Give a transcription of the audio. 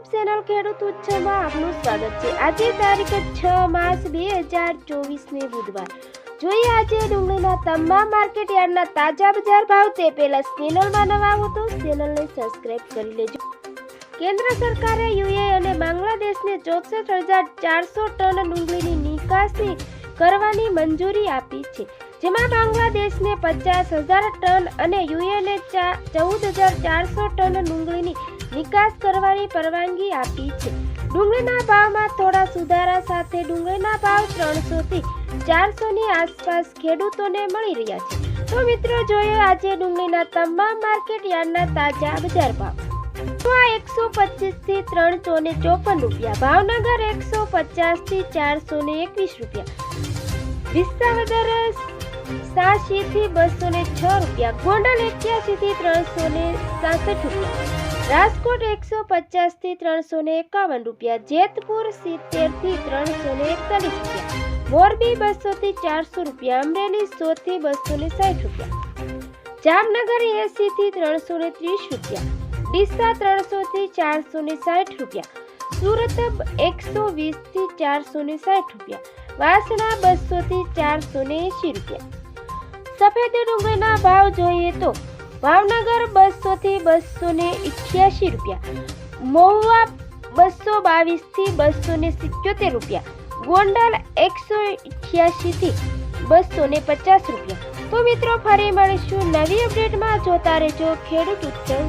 ઉત્સવમાં આપનું સ્વાગત છે. આજે તારીખ છ માર્ચ બે હજાર ચોવીસને બુધવાર. જોઈએ આજે ડુંગળીના તમામ માર્કેટ યાર્ડના તાજા બજાર ભાવ તે પહેલા ચેનલમાં નવા હો ચેનલને સબસ્ક્રાઇબ કરી લેજો. કેન્દ્ર સરકારે યુએ અને બાંગ્લાદેશને ચોસઠ હજાર ચારસો ટન ડુંગળીની નિકાસી કરવાની મંજૂરી આપી છે. જેમાં બાંગ્લાદેશને પચાસ હજાર ટન અને યુએને ચૌદ હજાર ચારસો ટન ડુંગળીની નિકાસ કરવાની પરવાનગી આપી છે. ડુંગળીના ભાવમાં થોડા સુધારા સાથે ડુંગળીના ભાવ ત્રણસો થી ચારસો ની આસપાસ ખેડૂતોને મળી રહ્યા છે. તો મિત્રો જોઈએ આજે ડુંગળીના તમામ માર્કેટ યાર્ડના તાજા બજાર ભાવ. તો આ એકસો પચીસથી ત્રણસો ને ચોપન રૂપિયા, ભાવનગર એકસો પચાસથી ચારસો ને એકવીસ રૂપિયા. વિસાવદર સાતસી થી બસો ને છ રૂપિયા, ગોંડલ એક્યાસી થી ત્રણસો ને સાસઠ રૂપિયા, રાજકોટ એકસો પચાસથી ત્રણસો ને એકાવન રૂપિયા, જેતપુર સિત્તેરથી ત્રણસો ને એકતાલીસ રૂપિયા, મોરબી બસો થી ચારસો રૂપિયા, અમરેલી સો થી બસો ને સાઠ રૂપિયા, જામનગર એસી થી ત્રણસો ને ત્રીસ રૂપિયા, ડીસા ત્રણસો થી ચારસો ને સાઠ રૂપિયા, સુરત એકસો વીસથી ચારસો ને સાઠ રૂપિયા, વાસણા બસો થી ચારસો ને એંશી રૂપિયા સફેદ ડુંગળીના ભાવ જોઈએ તો ભાવનગર બસો થી બસો ને ઇઠ્યાસી રૂપિયા, મહુવા બસો બાવીસથી બસો ને સિત્યોતેર રૂપિયા, ગોંડલ એકસો ઇઠ્યાસી થી બસો ને પચાસ રૂપિયા. તો મિત્રો, ફરી મળીશું નવી અપડેટમાં જોતા રહેજો ખેડૂત ઉત્સવ.